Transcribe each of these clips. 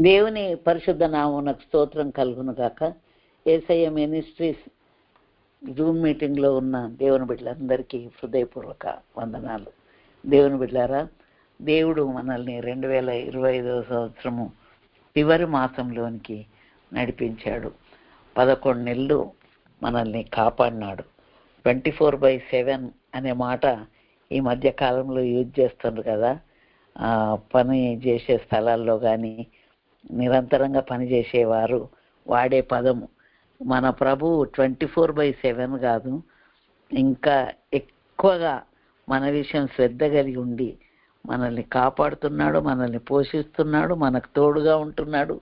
దేవుని పరిశుద్ధ నామమునకు స్తోత్రం కలుగును గాక. ఏసయ్య మినిస్ట్రీస్ జూమ్ మీటింగ్లో ఉన్న దేవుని బిడ్డలందరికీ హృదయపూర్వక వందనాలు. దేవుని బిడ్డారా దేవుడు మనల్ని రెండు వేల ఇరవై ఐదవ సంవత్సరము చివరి మాసంలోనికి నడిపించాడు. పదకొండు నెలలు మనల్ని కాపాడినాడు. ట్వంటీ ఫోర్ బై సెవెన్ అనే మాట ఈ మధ్య కాలంలో యూజ్ చేస్తుండ్రు కదా. పని చేసే స్థలాల్లో కానీ నిరంతరంగా పనిచేసేవారు. వాడే పదము. మన ప్రభు ట్వంటీ ఫోర్ బై సెవెన్ కాదు. ఇంకా ఎక్కువగా మన విషయం శ్రద్ధ కలిగి ఉండి మనల్ని కాపాడుతున్నాడు మనల్ని పోషిస్తున్నాడు మనకు తోడుగా ఉంటున్నాడు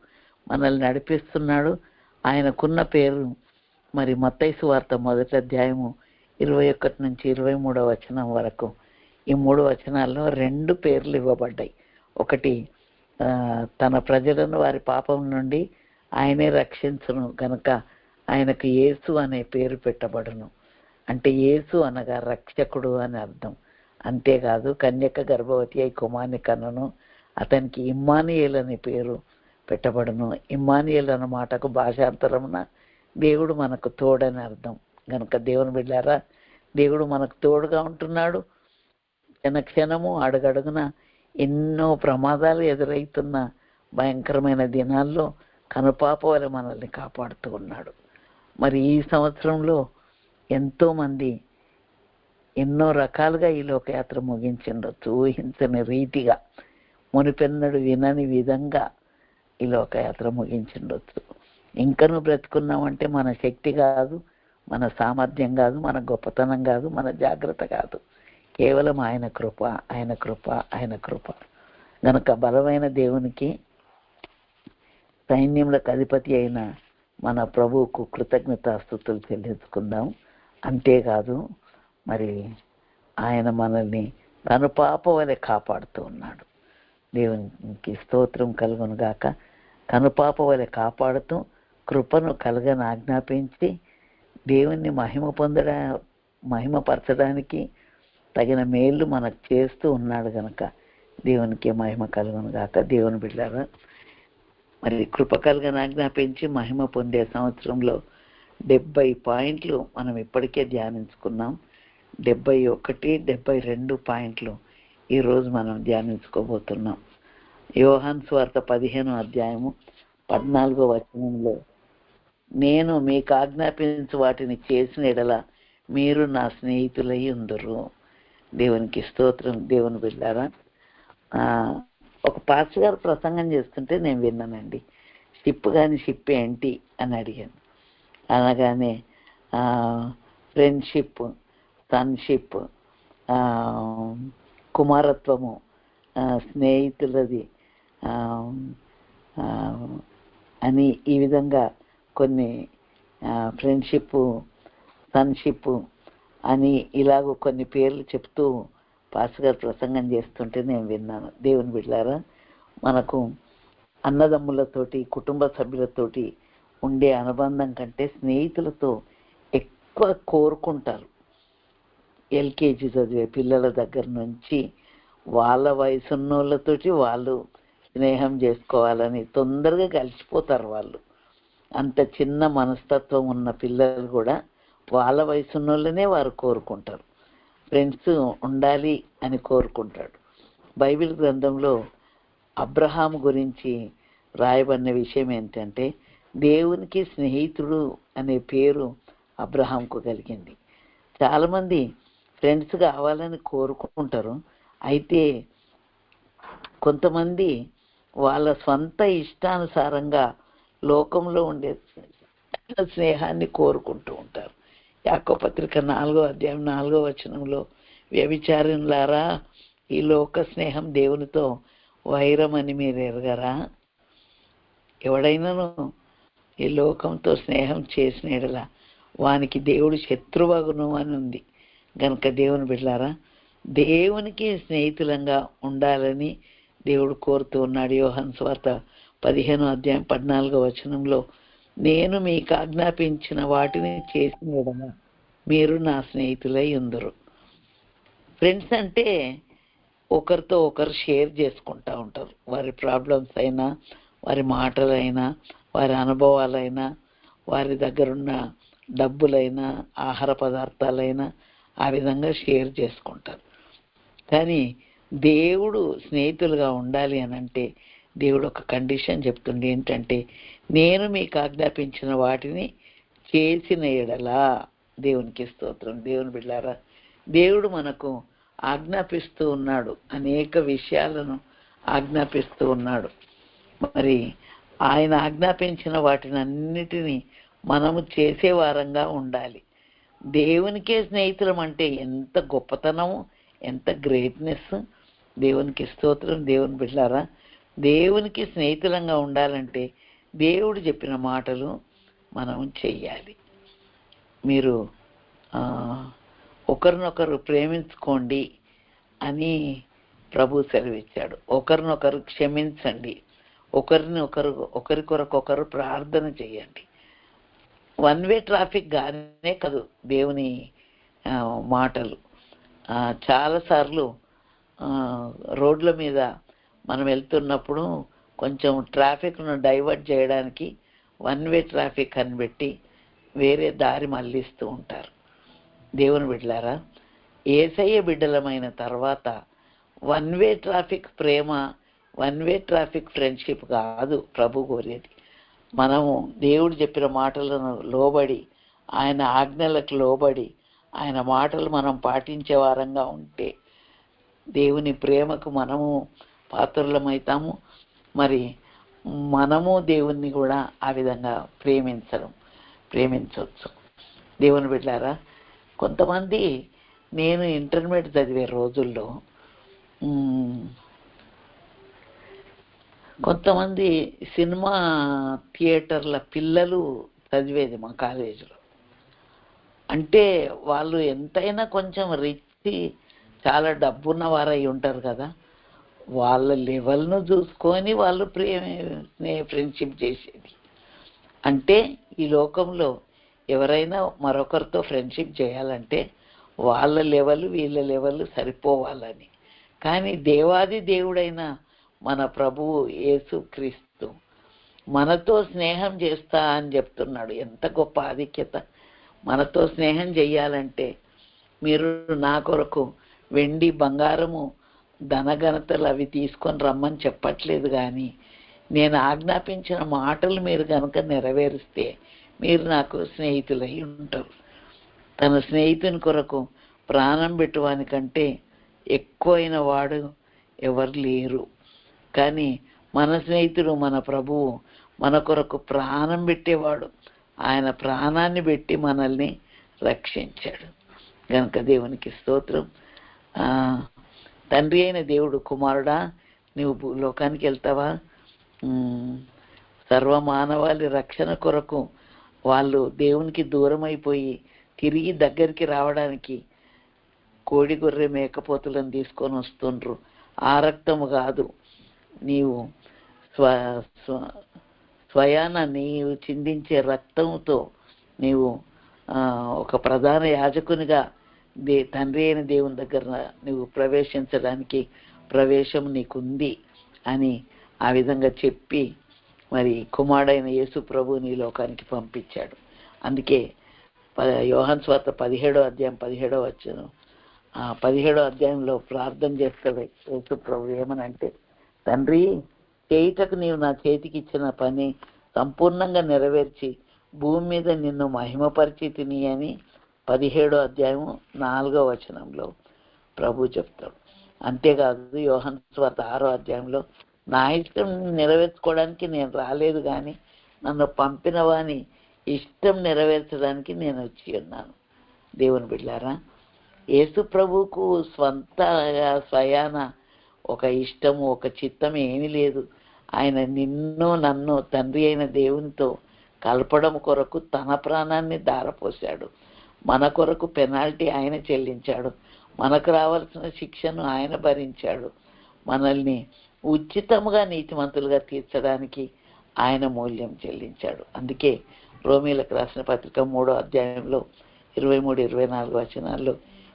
మనల్ని నడిపిస్తున్నాడు. ఆయనకున్న పేరు మరి మత్తైసు వార్త మొదటి అధ్యాయము ఇరవై ఒకటి నుంచి ఇరవై మూడో వచనం వరకు. ఈ మూడు వచనాల్లో రెండు పేర్లు ఇవ్వబడ్డాయి. ఒకటి తన ప్రజలను వారి పాపం నుండి ఆయనే రక్షించును గనుక ఆయనకు యేసు అనే పేరు పెట్టబడును. అంటే యేసు అనగా రక్షకుడు అని అర్థం. అంతేకాదు కన్యక గర్భవతి అయి కుమార్ని కన్నను అతనికి ఇమ్మానియేల్ అనే పేరు పెట్టబడును. ఇమ్మానియేల్ అన్న మాటకు భాషాంతరమున దేవుడు మనకు తోడని అర్థం. గనుక దేవుని బిడ్డారా దేవుడు మనకు తోడుగా ఉంటున్నాడు. క్షణ క్షణము అడుగడుగున ఎన్నో ప్రమాదాలు ఎదురవుతున్న భయంకరమైన దినాల్లో కనుపాప వల్ల మనల్ని కాపాడుతూ ఉన్నాడు. మరి ఈ సంవత్సరంలో ఎంతోమంది ఎన్నో రకాలుగా ఈ లోకయాత్ర ముగించిండొచ్చు ఊహించని రీతిగా మునిపెన్నడు వినని విధంగా ఈ లోకయాత్ర ముగించిండొచ్చు ఇంకను బ్రతుకున్నామంటే మన శక్తి కాదు మన సామర్థ్యం కాదు మన గొప్పతనం కాదు మన జాగ్రత్త కాదు. కేవలం ఆయన కృప ఆయన కృప ఆయన కృప. గనక బలమైన దేవునికి సైన్యములకు అధిపతి అయిన మన ప్రభువుకు కృతజ్ఞతాస్థుతులు చెల్లించుకుందాం. అంతేకాదు మరి ఆయన మనల్ని తను పాప వలె కాపాడుతూ ఉన్నాడు. దేవునికి స్తోత్రం కలుగునుగాక కనుపాప వలె కాపాడుతూ కృపను కలగని ఆజ్ఞాపించి దేవుణ్ణి మహిమ పొందడా మహిమపరచడానికి తగిన మేలు మనకు చేస్తూ ఉన్నాడు గనక దేవునికి మహిమ కలుగును గాక. దేవుని బిడ్డారా మరి కృప కలుగని ఆజ్ఞాపించి మహిమ పొందే సంవత్సరంలో డెబ్బై పాయింట్లు మనం ఇప్పటికే ధ్యానించుకున్నాం. డెబ్బై ఒకటి డెబ్బై రెండు పాయింట్లు ఈరోజు మనం ధ్యానించుకోబోతున్నాం. యోహాన్ స్వార్థ పదిహేను అధ్యాయము పద్నాలుగో వచనంలో నేను మీకు ఆజ్ఞాపించు వాటిని చేసిన ఎడల మీరు నా స్నేహితులై ఉందరు. దేవునికి స్తోత్రం దేవుని బిడ్డారా. ఒక పాస్ గారు ప్రసంగం చేస్తుంటే నేను విన్నానండి. షిప్ కానీ షిప్ ఏంటి అని అడిగాను. అనగానే ఫ్రెండ్షిప్ సన్షిప్ కుమారత్వము స్నేహితులది అని ఈ విధంగా కొన్ని ఫ్రెండ్షిప్ సన్షిప్ అని ఇలాగ కొన్ని పేర్లు చెప్తూ పాస్ గారు ప్రసంగం చేస్తుంటే నేను విన్నాను. దేవుని బిడ్డారా మనకు అన్నదమ్ములతోటి కుటుంబ సభ్యులతోటి ఉండే అనుబంధం కంటే స్నేహితులతో ఎక్కువ కోరుకుంటారు. ఎల్కేజీ చదివే పిల్లల దగ్గర నుంచి వాళ్ళ వయసున్నోళ్ళతోటి వాళ్ళు స్నేహం చేసుకోవాలని తొందరగా కలిసిపోతారు వాళ్ళు. అంత చిన్న మనస్తత్వం ఉన్న పిల్లలు కూడా వాళ్ళ వయసున్నోళ్ళనే వారు కోరుకుంటారు. ఫ్రెండ్స్ ఉండాలి అని కోరుకుంటాడు. బైబిల్ గ్రంథంలో అబ్రహాం గురించి రాయబడిన విషయం ఏంటంటే దేవునికి స్నేహితుడు అనే పేరు అబ్రహాంకు కలిగింది. చాలామంది ఫ్రెండ్స్ కావాలని కోరుకుంటారు. అయితే కొంతమంది వాళ్ళ సొంత ఇష్టానుసారంగా లోకంలో ఉండే స్నేహాన్ని కోరుకుంటూ ఉంటారు. యాకో పత్రిక నాలుగో అధ్యాయం నాలుగో వచనంలో వ్యభిచారులారా ఈ లోక స్నేహం దేవునితో వైరం అని మీరు ఎరగరా? ఎవడైనాను ఈ లోకంతో స్నేహం చేసిన ఎడల వానికి దేవుడు శత్రువగును అని ఉంది. గనుక దేవుని బిడ్డారా దేవునికి స్నేహితులంగా ఉండాలని దేవుడు కోరుతూ ఉన్నాడు. యోహన్ స్వార్త పదిహేను అధ్యాయం పద్నాలుగో వచనంలో నేను మీకు ఆజ్ఞాపించిన వాటిని చేసిన మీరు నా స్నేహితులై ఉందరు. ఫ్రెండ్స్ అంటే ఒకరితో ఒకరు షేర్ చేసుకుంటా ఉంటారు. వారి ప్రాబ్లమ్స్ అయినా వారి మాటలైనా వారి అనుభవాలైనా వారి దగ్గరున్న డబ్బులైనా ఆహార పదార్థాలైనా ఆ విధంగా షేర్ చేసుకుంటారు. కానీ దేవుడు స్నేహితులుగా ఉండాలి అని అంటే దేవుడు ఒక కండిషన్ చెప్తుంది ఏంటంటే నేను మీకు ఆజ్ఞాపించిన వాటిని చేసిన ఎడలా దేవునికి స్తోత్రం. దేవుని బిడ్డారా దేవుడు మనకు ఆజ్ఞాపిస్తూ ఉన్నాడు. అనేక విషయాలను ఆజ్ఞాపిస్తూ ఉన్నాడు. మరి ఆయన ఆజ్ఞాపించిన వాటిని అన్నిటినీ మనము చేసే వారంగా ఉండాలి. దేవునికే స్నేహితులం అంటే ఎంత గొప్పతనము ఎంత గ్రేట్నెస్ దేవునికి స్తోత్రం. దేవుని బిడ్డారా దేవునికి స్నేహితులంగా ఉండాలంటే దేవుడు చెప్పిన మాటలు మనం చెయ్యాలి. మీరు ఒకరినొకరు ప్రేమించుకోండి అని ప్రభు సెలవిచ్చాడు. ఒకరినొకరు క్షమించండి. ఒకరిని ఒకరు ఒకరి కొరకు ఒకరు ప్రార్థన చేయండి వన్ వే ట్రాఫిక్ గానే కాదు దేవుని మాటలు. చాలాసార్లు రోడ్ల మీద మనం వెళ్తున్నప్పుడు కొంచెం ట్రాఫిక్ను డైవర్ట్ చేయడానికి వన్ వే ట్రాఫిక్ అని పెట్టి వేరే దారి మళ్ళిస్తూ ఉంటారు. దేవుని బిడ్డలారా ఏసయ్య బిడ్డలమైన తర్వాత వన్ వే ట్రాఫిక్ ప్రేమ వన్ వే ట్రాఫిక్ ఫ్రెండ్షిప్ కాదు ప్రభు కోరేది. మనము దేవుడు చెప్పిన మాటలను లోబడి ఆయన ఆజ్ఞలకు లోబడి ఆయన మాటలు మనం పాటించే వారంగా ఉంటే దేవుని ప్రేమకు మనము పాత్రలమవుతాము. మరి మనము దేవుణ్ణి కూడా ఆ విధంగా ప్రేమించడం ప్రేమించవచ్చు. దేవుని బిడ్డారా కొంతమంది నేను ఇంటర్మీడియట్ చదివే రోజుల్లో కొంతమంది సినిమా థియేటర్ల పిల్లలు చదివేది మా కాలేజీలో. అంటే వాళ్ళు ఎంతైనా కొంచెం రిచ్ చాలా డబ్బున్న వారై ఉంటారు కదా. వాళ్ళ లెవెల్ను చూసుకొని వాళ్ళు ప్రేమ ఫ్రెండ్షిప్ చేసేది. అంటే ఈ లోకంలో ఎవరైనా మరొకరితో ఫ్రెండ్షిప్ చేయాలంటే వాళ్ళ లెవెల్ వీళ్ళ లెవెల్ సరిపోవాలని. కానీ దేవాది దేవుడైన మన ప్రభువు యేసు క్రీస్తు మనతో స్నేహం చేస్తా అని చెప్తున్నాడు. ఎంత గొప్ప ఆధిక్యత. మనతో స్నేహం చెయ్యాలంటే మీరు నా కొరకు వెండి బంగారము ధనగణతలు అవి తీసుకొని రమ్మని చెప్పట్లేదు కానీ నేను ఆజ్ఞాపించిన మాటలు మీరు కనుక నెరవేరిస్తే మీరు నాకు స్నేహితులై ఉంటారు. తన స్నేహితుని కొరకు ప్రాణం పెట్టువానికంటే ఎక్కువైన వాడు ఎవరు లేరు. కానీ మన స్నేహితుడు మన ప్రభువు మన కొరకు ప్రాణం పెట్టేవాడు. ఆయన ప్రాణాన్ని పెట్టి మనల్ని రక్షించాడు. గనుక దేవునికి స్తోత్రం. తండ్రి అయిన దేవుడు కుమారుడా నీవు లోకానికి వెళ్తావా? సర్వ మానవాళి రక్షణ కొరకు వాళ్ళు దేవునికి దూరం అయిపోయి తిరిగి దగ్గరికి రావడానికి కోడి గొర్రె మేకపోతులను తీసుకొని వస్తుండ్రు. ఆ రక్తము కాదు. నీవు స్వ స్వయాన నీవు చిందించే రక్తంతో నీవు ఒక ప్రధాన యాజకునిగా దే తండ్రి అయిన దేవుని దగ్గర నువ్వు ప్రవేశించడానికి ప్రవేశం నీకుంది అని ఆ విధంగా చెప్పి మరి కుమారుడైన యేసు ప్రభు నీ లోకానికి పంపించాడు. అందుకే యోహన్ స్వార్త పదిహేడో అధ్యాయం పదిహేడో వచ్చాను ఆ పదిహేడో అధ్యాయంలో ప్రార్థన చేస్తాడు యేసు ప్రభు ఏమనంటే తండ్రి చేయుటకు నీవు నా చేతికి ఇచ్చిన పని సంపూర్ణంగా నెరవేర్చి భూమి మీద నిన్ను మహిమపరిచితిని అని పదిహేడో అధ్యాయము నాలుగో వచనంలో ప్రభు చెప్తాడు. అంతేకాదు యోహన్ స్వార్త ఆరో అధ్యాయంలో నా ఇష్టం నెరవేర్చుకోవడానికి నేను రాలేదు కానీ నన్ను పంపిన వాని ఇష్టం నెరవేర్చడానికి నేను వచ్చి ఉన్నాను. దేవుని బిడ్డారా యేసు ప్రభువుకు స్వంతగా స్వయాన ఒక ఇష్టము ఒక చిత్తం ఏమీ లేదు. ఆయన నిన్ను నన్ను తండ్రి అయిన దేవునితో కలపడం కొరకు తన ప్రాణాన్ని దారపోశాడు మన కొరకు పెనాల్టీ ఆయన చెల్లించాడు. మనకు రావాల్సిన శిక్షను ఆయన భరించాడు. మనల్ని ఉచితముగా నీతిమంతులుగా తీర్చడానికి ఆయన మూల్యం చెల్లించాడు. అందుకే రోమీలకు రాసిన పత్రిక మూడో అధ్యాయంలో ఇరవై మూడు ఇరవై నాలుగు వచనాల్లో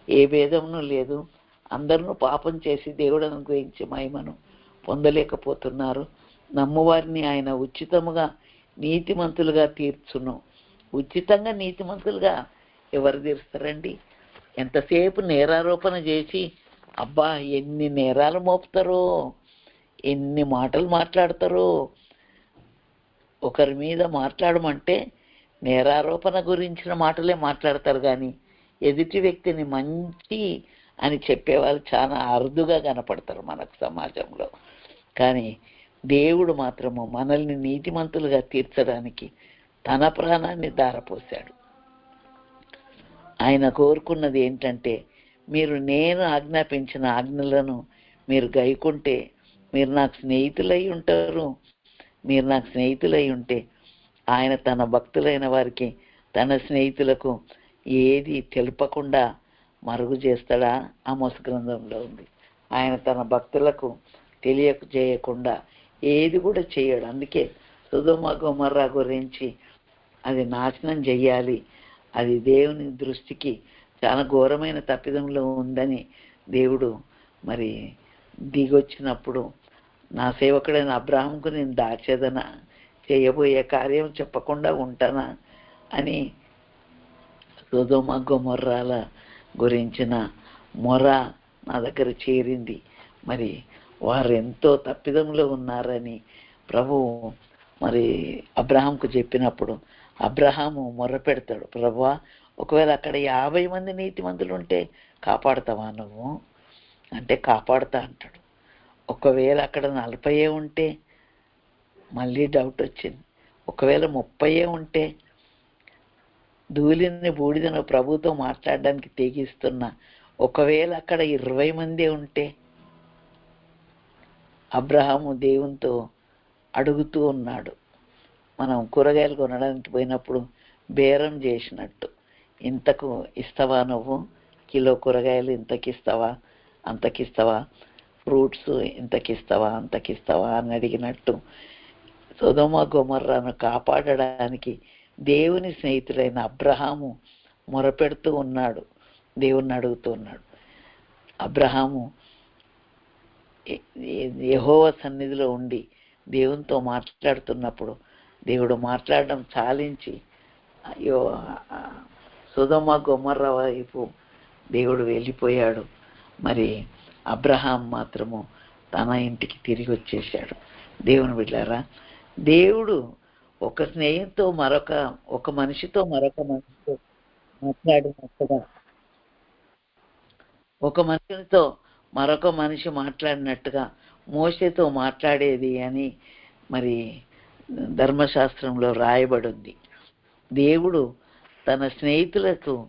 ఏ భేదమును లేదు. అందరూ పాపం చేసి దేవుడు అనుగ్రహించి మహిమను పొందలేకపోతున్నారు. నమ్మువారిని ఆయన ఉచితముగా నీతిమంతులుగా తీర్చును. ఉచితంగా నీతిమంతులుగా ఎవరు తీరుస్తారండి? ఎంతసేపు నేరారోపణ చేసి అబ్బా ఎన్ని నేరాలు మోపుతారో ఎన్ని మాటలు మాట్లాడతారో. ఒకరి మీద మాట్లాడమంటే నేరారోపణ గురించిన మాటలే మాట్లాడతారు కానీ ఎదుటి వ్యక్తిని మంచి అని చెప్పేవాళ్ళు చాలా అరుదుగా కనపడతారు మనకు సమాజంలో. కానీ దేవుడు మాత్రము మనల్ని నీతిమంతులుగా తీర్చడానికి తన ప్రాణాన్ని దారపోశాడు ఆయన కోరుకున్నది ఏంటంటే మీరు నేను ఆజ్ఞాపించిన ఆజ్ఞలను మీరు గైకుంటే మీరు నాకు స్నేహితులై ఉంటారు. మీరు నాకు స్నేహితులై ఉంటే ఆయన తన భక్తులైన వారికి తన స్నేహితులకు ఏది తెలుపకుండా మరుగు చేస్తాడా? ఆ మొస గ్రంథంలో ఉంది. ఆయన తన భక్తులకు తెలియక చేయకుండా ఏది కూడా చేయడు. అందుకే సుధుమ గుమర్రా గురించి అది నాశనం చెయ్యాలి. అది దేవుని దృష్టికి చాలా ఘోరమైన తప్పిదంలో ఉందని దేవుడు మరి దిగొచ్చినప్పుడు నా సేవకుడైన అబ్రాహంకు నేను దాచేదనా? చేయబోయే కార్యం చెప్పకుండా ఉంటానా? అని సుధుమ గుమర్రాల గురించిన మొర నా దగ్గర చేరింది. మరి వారు ఎంతో తప్పిదంలో ఉన్నారని ప్రభువు మరి అబ్రాహంకు చెప్పినప్పుడు అబ్రహాము మొర్ర పెడతాడు ప్రభా ఒకవేళ అక్కడ యాభై మంది నీతిమంతులు ఉంటే కాపాడుతావా నువ్వు? అంటే కాపాడుతా అంటాడు. ఒకవేళ అక్కడ నలభైయే ఉంటే మళ్ళీ డౌట్ వచ్చింది. ఒకవేళ ముప్పైయే ఉంటే ధూళిని బూడిదను ప్రభుతో మాట్లాడడానికి తెగిస్తున్న ఒకవేళ అక్కడ ఇరవై మంది ఉంటే అబ్రహాము దేవునితో అడుగుతూ ఉన్నాడు. మనం కూరగాయలు కొనడానికి పోయినప్పుడు బేరం చేసినట్టు. ఇంతకు ఇస్తావా నువ్వు? కిలో కూరగాయలు ఇంతకి ఇస్తావా అంతకిస్తావా? ఫ్రూట్స్ ఇంతకిస్తావా? అంతకిస్తావా? అని అడిగినట్టు సుధమ గుమర్రాను కాపాడడానికి దేవుని స్నేహితుడైన అబ్రహాము మొరపెడుతూ ఉన్నాడు. దేవుణ్ణి అడుగుతూ ఉన్నాడు. అబ్రహాము యహోవ సన్నిధిలో ఉండి దేవునితో మాట్లాడుతున్నప్పుడు దేవుడు మాట్లాడడం చాలించి అయ్యో సుధమ గుమర్ర వైపు దేవుడు వెళ్ళిపోయాడు. మరి అబ్రహాం మాత్రము తన ఇంటికి తిరిగి వచ్చేసాడు దేవుని బిడ్డారా దేవుడు ఒక స్నేహంతో మరొక ఒక మనిషితో మరొక మనిషితో మాట్లాడినట్టుగా ఒక మనిషితో మరొక మనిషి మాట్లాడినట్టుగా మోసతో మాట్లాడేది అని మరి ధర్మశాస్త్రంలో రాయబడింది. దేవుడు తన స్నేహితులకు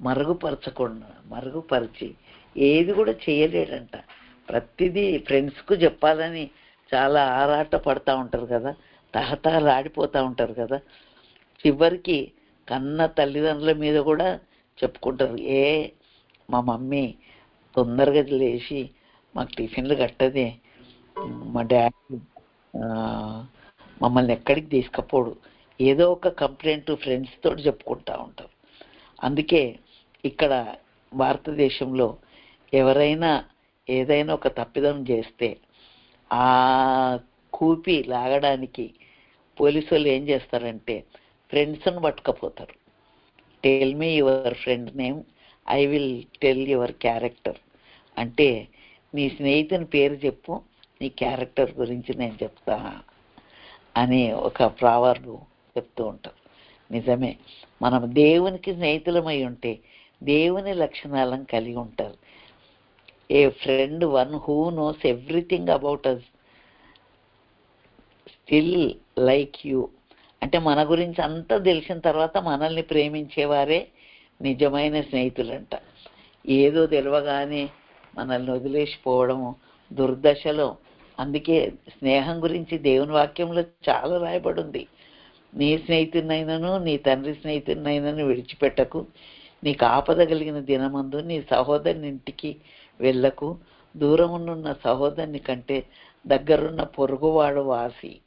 మరుగుపరచకుండా మరుగుపరిచి ఏది కూడా చేయలేడంట. ప్రతిదీ ఫ్రెండ్స్కు చెప్పాలని చాలా ఆరాట పడతా ఉంటారు కదా తహతహలాడిపోతూ ఉంటారు కదా. చివరికి కన్న తల్లిదండ్రుల మీద కూడా చెప్పుకుంటారు ఏ మా మమ్మీ తొందరగా లేచి మాకు టిఫిన్లు కట్టదే మా డాడీ మమ్మల్ని ఎక్కడికి తీసుకపోడు. ఏదో ఒక కంప్లైంట్ ఫ్రెండ్స్ తోటి చెప్పుకుంటా ఉంటారు అందుకే ఇక్కడ భారతదేశంలో ఎవరైనా ఏదైనా ఒక తప్పిదం చేస్తే ఆ కూపి లాగడానికి పోలీసు వాళ్ళు ఏం చేస్తారంటే ఫ్రెండ్స్ని పట్టుకపోతారు. Tell me your friend name I will tell your character అంటే నీ స్నేహితుని పేరు చెప్పు నీ క్యారెక్టర్ గురించి నేను చెప్తా. అని ఒక ప్రావర్బు చెప్తూ ఉంటారు. నిజమే. మనం దేవునికి స్నేహితులమై ఉంటే దేవుని లక్షణాలను కలిగి ఉంటారు. A friend one who knows everything about us still like you అంటే మన గురించి అంతా తెలిసిన తర్వాత మనల్ని ప్రేమించేవారే నిజమైన స్నేహితులంట. ఏదో తెలియగానే మనల్ని వదిలేసిపోవడము దుర్దశలో అందుకే స్నేహం గురించి దేవుని వాక్యంలో చాలా రాయబడి ఉంది నీ స్నేహితుడినైనను నీ తండ్రి స్నేహితుడినైనను విడిచిపెట్టకు. నీకు ఆపద కలిగిన దినమందు నీ సహోదరుని ఇంటికి వెళ్ళకు. దూరమునున్న సహోదరుని కంటే దగ్గరున్న పొరుగువాడు వాసి.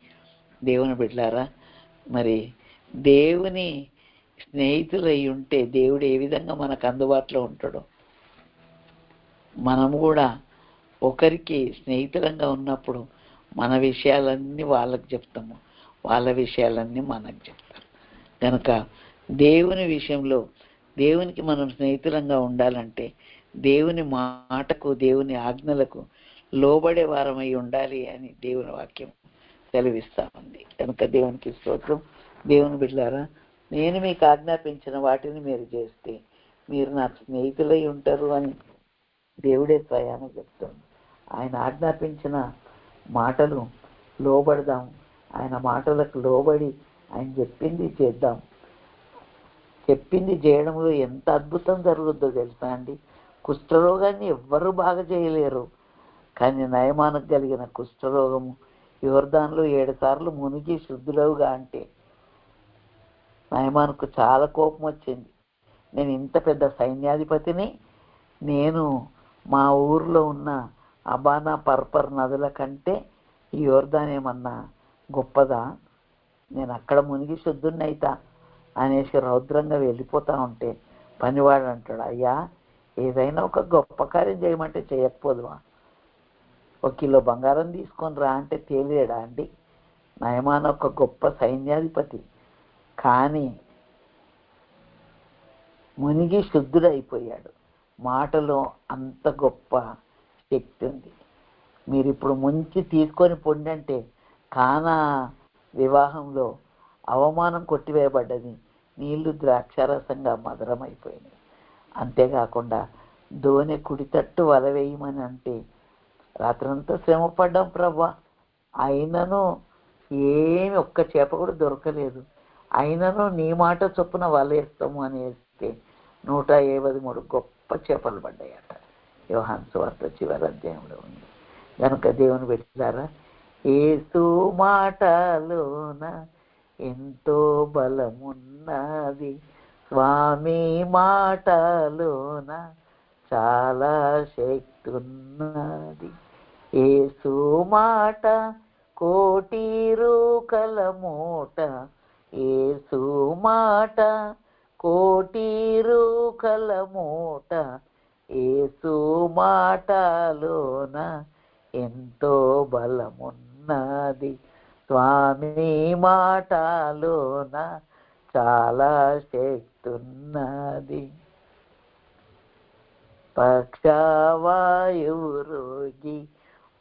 దేవుని బిడ్డారా మరి దేవుని స్నేహితులై ఉంటే దేవుడు ఏ విధంగా మనకు అందుబాటులో ఉంటాడో? మనము కూడా ఒకరికి స్నేహితులంగా ఉన్నప్పుడు మన విషయాలన్నీ వాళ్ళకి చెప్తాము. వాళ్ళ విషయాలన్నీ మనకు చెప్తాం కనుక దేవుని విషయంలో దేవునికి మనం స్నేహితులంగా ఉండాలంటే దేవుని మాటకు దేవుని ఆజ్ఞలకు లోబడే వారమై ఉండాలి అని దేవుని వాక్యం సెలవిస్తా ఉంది. కనుక దేవునికి స్తోత్రం. దేవుని బిడ్డారా నేను మీకు ఆజ్ఞాపించిన వాటిని మీరు చేస్తే మీరు నాకు స్నేహితులై ఉంటారు అని దేవుడే స్వయాన చెప్తుంది. ఆయన ఆజ్ఞాపించిన మాటలు లోబడదాం. ఆయన మాటలకు లోబడి ఆయన చెప్పింది చేద్దాం. చెప్పింది చేయడంలో ఎంత అద్భుతం జరుగుద్దో తెలుసా అండి? కుష్ఠరోగాన్ని ఎవ్వరూ బాగా చేయలేరు. కానీ నయమానకు కలిగిన కుష్ఠరోగము ఎవరి ఏడు సార్లు మునిగి శుద్ధులవుగా అంటే నయమానకు చాలా కోపం వచ్చింది. నేను ఇంత పెద్ద సైన్యాధిపతిని నేను మా ఊర్లో ఉన్న అబానా పర్పర్ నదుల కంటే ఈ యోర్దాన్ ఏమన్నా గొప్పదా? నేను అక్కడ మునిగి శుద్ధున్నైతా అనేసి రౌద్రంగా వెళ్ళిపోతా ఉంటే పనివాడు అంటాడు అయ్యా ఏదైనా ఒక గొప్ప కార్యం చేయమంటే చేయకపోదువా? ఒక కిలో బంగారం తీసుకొని రా అంటే తేలియడా అండి? నయమాన ఒక గొప్ప సైన్యాధిపతి. కానీ మునిగి శుద్ధుడైపోయాడు. మాటలో అంత గొప్ప శక్తి ఉంది మీరు ఇప్పుడు ముంచి తీసుకొని పొండి అంటే కానా వివాహంలో అవమానం కొట్టివేయబడ్డది. నీళ్ళు ద్రాక్షారసంగా మధురమైపోయినాయి. అంతేకాకుండా దోనె కుడి తట్టు వల వేయమని అంటే రాత్రంతా శ్రమ పడ్డాం ప్రభా అయినను ఏమి ఒక్క చేప కూడా దొరకలేదు. అయినను నీ మాట చొప్పున వల అని వేస్తే నూట యాభై మూడు గొప్ప చేపలు పడ్డాయట. యోహాన్ స్వార్థ చివరి అధ్యాయంలో ఉంది. కనుక దేవుని పెట్టారా ఏసు మాటలోన ఎంతో బలమున్నది. స్వామి మాటలోన చాలా శక్తి ఉన్నది ఏసు మాట కోటి రూకల మూట. ఏసు మాట కోటి రూకల మూట. ఏసు మాటలోన ఎంతో బలమున్నది. స్వామి మాటలోన చాలా శక్తున్నది. పక్షవాయువు రోగి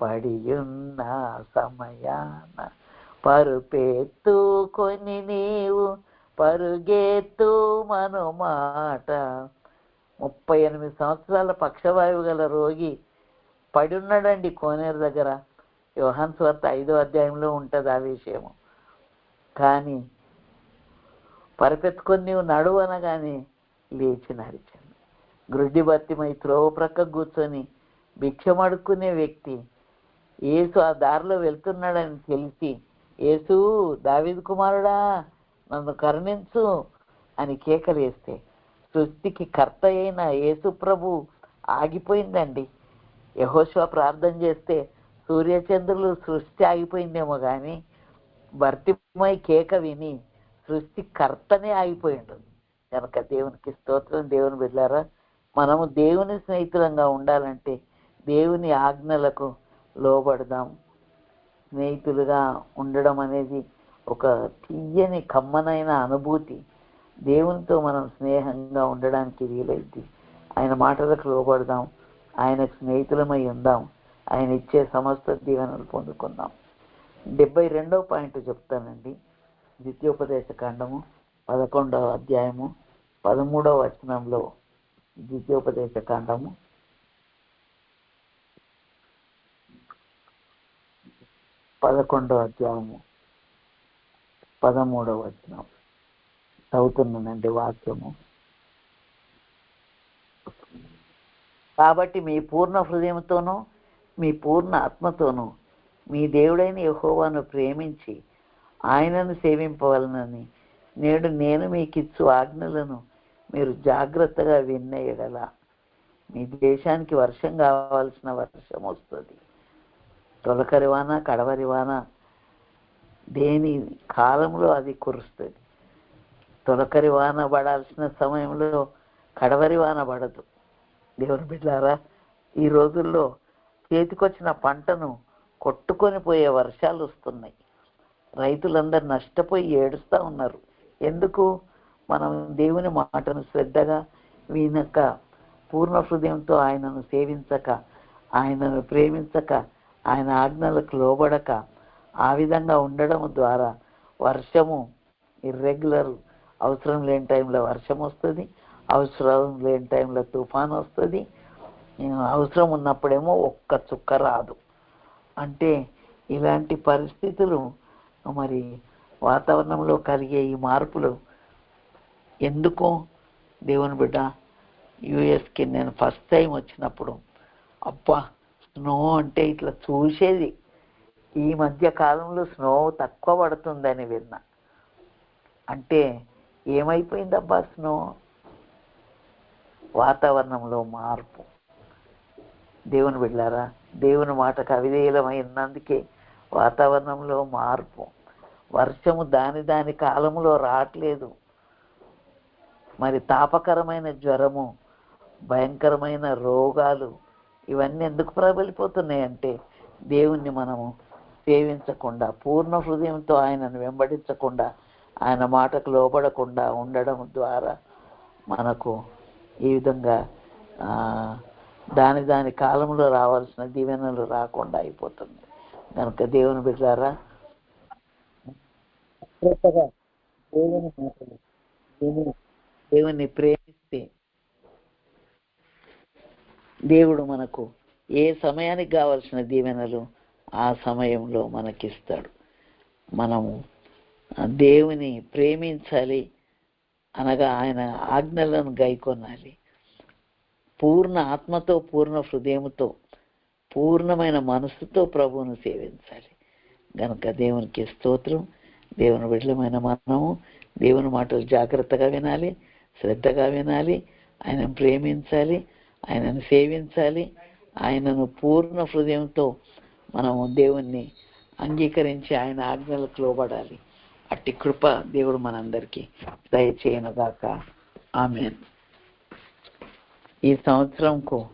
పడియున్న సమయాన పరుపెత్తుకొని నీవు పరుగెత్తు మను మాట ముప్పై ఎనిమిది సంవత్సరాల పక్షవాయువు గల రోగి పడి ఉన్నాడండి కోనేరు దగ్గర. యోహాన్ స్వార్త ఐదో అధ్యాయంలో ఉంటుంది ఆ విషయము. కానీ పరిపెత్తుకొని నీవు నడువు అనగానే లేచి నడిచాను గ్రుడ్డి బత్తిమై త్రోవ ప్రక్క కూర్చొని భిక్షం అడుక్కునే వ్యక్తి ఏసు ఆ దారిలో వెళ్తున్నాడని తెలిసి ఏసు దావిద్ కుమారుడా నన్ను కరుణించు అని కేకలేస్తే సృష్టికి కర్త అయిన యేసు ప్రభు ఆగిపోయిందండి. యహోశివ ప్రార్థన చేస్తే సూర్యచంద్రులు సృష్టి ఆగిపోయిందేమో కానీ భర్తిమై కేక విని సృష్టి కర్తనే ఆగిపోయిండు. కనుక దేవునికి స్తోత్రం. దేవుని బిడ్డారా మనము దేవుని స్నేహితులంగా ఉండాలంటే దేవుని ఆజ్ఞలకు లోబడదాం. స్నేహితులుగా ఉండడం అనేది ఒక తీయని కమ్మనైన అనుభూతి. దేవునితో మనం స్నేహంగా ఉండడానికి వీలైద్ది. ఆయన మాటలకు లోబడదాం. ఆయన స్నేహితులమై ఉందాం. ఆయన ఇచ్చే సమస్త దీవెనలు పొందుకుందాం. డెబ్బై రెండవ పాయింట్ చెప్తానండి. ద్వితీయోపదేశ కాండము పదకొండవ అధ్యాయము పదమూడవ వచనంలో ద్వితీయోపదేశ కాండము. పదకొండవ అధ్యాయము పదమూడవ వచనం. చదువుతున్నానండి వాక్యము. కాబట్టి మీ పూర్ణ హృదయంతోనూ మీ పూర్ణ ఆత్మతోనూ మీ దేవుడైన యహోవాను ప్రేమించి ఆయనను సేవింపవలనని నేడు నేను మీకు ఇచ్చు ఆజ్ఞలను మీరు జాగ్రత్తగా విన్న మీ దేశానికి వర్షం కావాల్సిన వర్షం వస్తుంది. తొలకరి వాన దేని కాలంలో అది కురుస్తుంది. తొలకరి వాన పడాల్సిన సమయంలో కడవరి వాన పడదు. దేవుని బిడ్డారా ఈ రోజుల్లో చేతికొచ్చిన పంటను కొట్టుకొని పోయే వర్షాలు వస్తున్నాయి. రైతులందరూ నష్టపోయి ఏడుస్తూ ఉన్నారు. ఎందుకు? మనం దేవుని మాటను శ్రద్ధగా వినక పూర్ణ హృదయంతో ఆయనను సేవించక ఆయనను ప్రేమించక ఆయన ఆజ్ఞలకు లోబడక ఆ విధంగా ఉండడం ద్వారా వర్షము ఇర్రెగ్యులర్ అవసరం లేని టైంలో వర్షం వస్తుంది అవసరం లేని టైంలో తుఫాన్ వస్తుంది అవసరం ఉన్నప్పుడేమో ఒక్క చుక్క రాదు. అంటే ఇలాంటి పరిస్థితులు మరి వాతావరణంలో కలిగే ఈ మార్పులు ఎందుకో దేవుని బిడ్డ యుఎస్కి నేను ఫస్ట్ టైం వచ్చినప్పుడు అబ్బా స్నో అంటే ఇట్లా చూసేది. ఈ మధ్య కాలంలో స్నో తక్కువ పడుతుందని విన్నా. అంటే ఏమైపోయిందబ్బా స్నో వాతావరణంలో మార్పు. దేవుని బిడ్డారా దేవుని మాటకు అవిధేయులమైనందుకే వాతావరణంలో మార్పు. వర్షము దాని దాని కాలంలో రావట్లేదు. మరి తాపకరమైన జ్వరము భయంకరమైన రోగాలు ఇవన్నీ ఎందుకు ప్రబలిపోతున్నాయి అంటే దేవుణ్ణి మనము సేవించకుండా పూర్ణ హృదయంతో ఆయనను వెంబడించకుండా ఆయన మాటకు లోబడకుండా ఉండడం ద్వారా మనకు ఈ విధంగా దాని దాని కాలంలో రావాల్సిన దీవెనలు రాకుండా అయిపోతుంది. కనుక దేవుని బిడ్డారా దేవుని మాటలు దేవుని ప్రేమిస్తే దేవుడు మనకు ఏ సమయానికి కావలసిన దీవెనలు ఆ సమయంలో మనకిస్తాడు. మనము దేవుని ప్రేమించాలి అనగా ఆయన ఆజ్ఞలను గైకొనాలి. పూర్ణ ఆత్మతో పూర్ణ హృదయంతో పూర్ణమైన మనసుతో ప్రభువును సేవించాలి. గనుక దేవునికి స్తోత్రం. దేవుని బిడ్డలమైన మనము దేవుని మాటలు జాగ్రత్తగా వినాలి శ్రద్ధగా వినాలి ఆయనను ప్రేమించాలి ఆయనను సేవించాలి ఆయనను పూర్ణ హృదయంతో మనము దేవుణ్ణి అంగీకరించి ఆయన ఆజ్ఞలకు లోబడాలి. అట్టి కృప దేవుడు మనందరికీ దయచేయనుగాక. ఆమె ఈ సంవత్సరంకు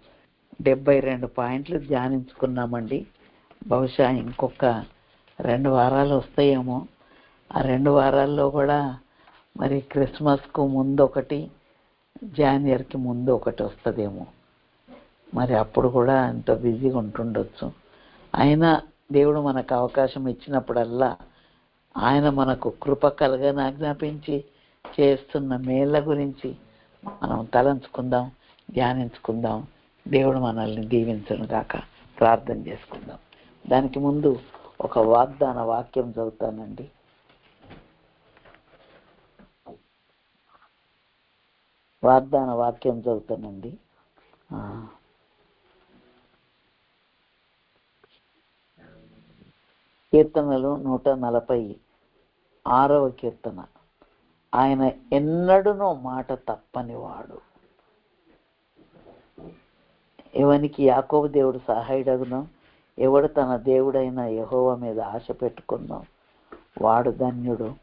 డెబ్బై రెండు పాయింట్లు ధ్యానించుకున్నామండి. బహుశా ఇంకొక రెండు వారాలు వస్తాయేమో. ఆ రెండు వారాల్లో కూడా మరి క్రిస్మస్కు ముందు ఒకటి జాన్వరికి ముందు ఒకటి వస్తుందేమో. మరి అప్పుడు కూడా అంత బిజీగా ఉంటుండొచ్చు. అయినా దేవుడు మనకు అవకాశం ఇచ్చినప్పుడల్లా ఆయన మనకు కృప కలగని ఆజ్ఞాపించి చేస్తున్న మేళ్ళ గురించి మనం తలంచుకుందాం ధ్యానించుకుందాం. దేవుడు మనల్ని దీవించను గాక. ప్రార్థన చేసుకుందాం. దానికి ముందు ఒక వాగ్దాన వాక్యం చదువుతానండి. వాగ్దాన వాక్యం చదువుతానండి. కీర్తనలు నూట నలభై ఆరవ కీర్తన. ఆయన ఎన్నడూనో మాట తప్పనివాడు. ఎవనికి యాకోబు దేవుడు సహాయుడగునో? ఎవడు తన దేవుడైన యహోవ మీద ఆశ పెట్టుకుందాం వాడు ధన్యుడు.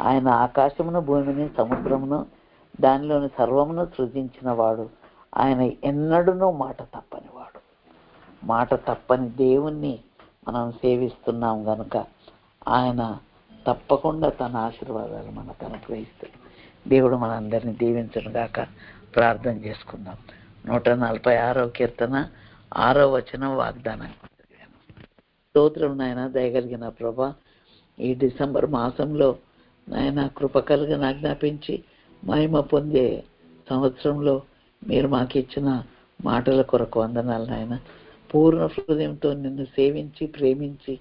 ఆయన ఆకాశమును భూమిని సముద్రమును దానిలోని సర్వమును సృజించిన వాడు ఆయన ఎన్నడూనూ మాట తప్పనివాడు. మాట తప్పని దేవుణ్ణి మనం సేవిస్తున్నాం గనుక ఆయన తప్పకుండా తన ఆశీర్వాదాలు మనకు అనుగ్రహిస్తాడు దేవుడు మనందరినీ దీవించను గాక. ప్రార్థన చేసుకుందాం. నూట నలభై ఆరో కీర్తన ఆరో వచనం వాగ్దానం. స్తోత్రం నాయన దయగలిగిన ప్రభా ఈ డిసెంబర్ మాసంలో నాయన కృప కలిగిన ఆజ్ఞాపించి మహిమ పొందే సంవత్సరంలో మీరు మాకు ఇచ్చిన మాటల కొరకు వందనాలు నాయన. పూర్ణ హృదయంతో నిన్ను సేవించి ప్రేమించి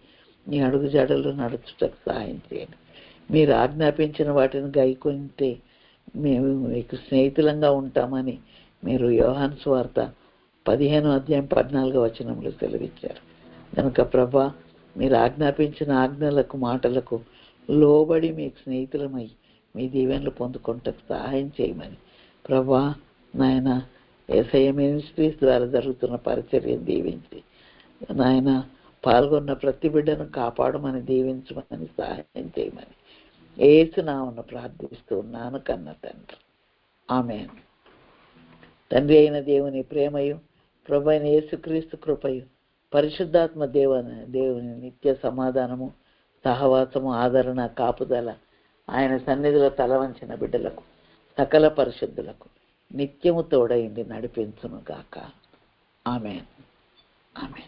నీ అడుగుజాడలు నడుచుటకు సహాయం చేయండి. మీరు ఆజ్ఞాపించిన వాటిని గైకొంటే మేము మీకు స్నేహితులంగా ఉంటామని మీరు యోహాన్ స్వార్త పదిహేను అధ్యాయం పద్నాలుగో వచనంలో సెలవిచ్చారు. కనుక ప్రభా మీరు ఆజ్ఞాపించిన ఆజ్ఞలకు మాటలకు లోబడి మీకు స్నేహితులమై మీ దీవెనలు పొందుకుంటకు సహాయం చేయమని. ప్రభా నాయన ఎస్ఐ మినిస్ట్రీస్ ద్వారా జరుగుతున్న పరిచర్యను దీవించి నాయన పాల్గొన్న ప్రతి బిడ్డను కాపాడమని దీవించమని సహాయం చేయమని. ఏసు నామను ప్రార్థిస్తూ ఉన్నాను కన్న తండ్రి. ఆమె తండ్రి అయిన దేవుని ప్రేమయు ప్రభు అయిన యేసుక్రీస్తు కృపయు పరిశుద్ధాత్మ దేవ దేవుని నిత్య సమాధానము సహవాసము ఆదరణ కాపుదల ఆయన సన్నిధిలో తల వంచిన బిడ్డలకు సకల పరిశుద్ధులకు నిత్యము తోడైంది నడిపించును గాక ఆమె ఆమె